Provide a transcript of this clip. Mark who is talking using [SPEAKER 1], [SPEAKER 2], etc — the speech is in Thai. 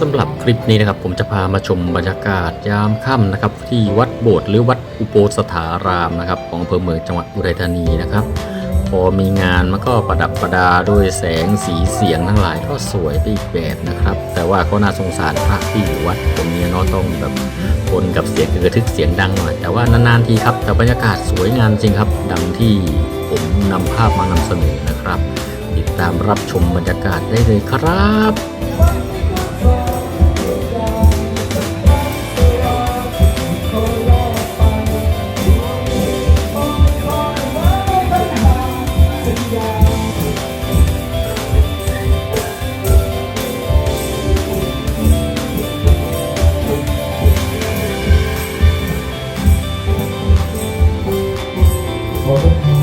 [SPEAKER 1] สำหรับคลิปนี้นะครับผมจะพามาชมบรรยากาศยามค่ำนะครับ ที่วัดโบสถ์หรือวัดอุโปสถารามนะครับ ของอำเภอเมืองจังหวัดอุทัยธานีนะครับ พอมีงานมันก็ประดับประดาด้วยแสงสีเสียงทั้งหลายก็สวยไปอีกแบบนะครับ แต่ว่าก็น่าสงสารพระที่อยู่วัดตรงนี้เนาะต้องแบบทนกับเสียงกระทึกเสียงดังหน่อยแต่ว่านานๆทีครับแต่บรรยากาศสวยงามจริงครับ ดังที่ผมนำภาพมานำเสนอนะครับ ติดตามรับชมบรรยากาศได้เลยครับ Volta.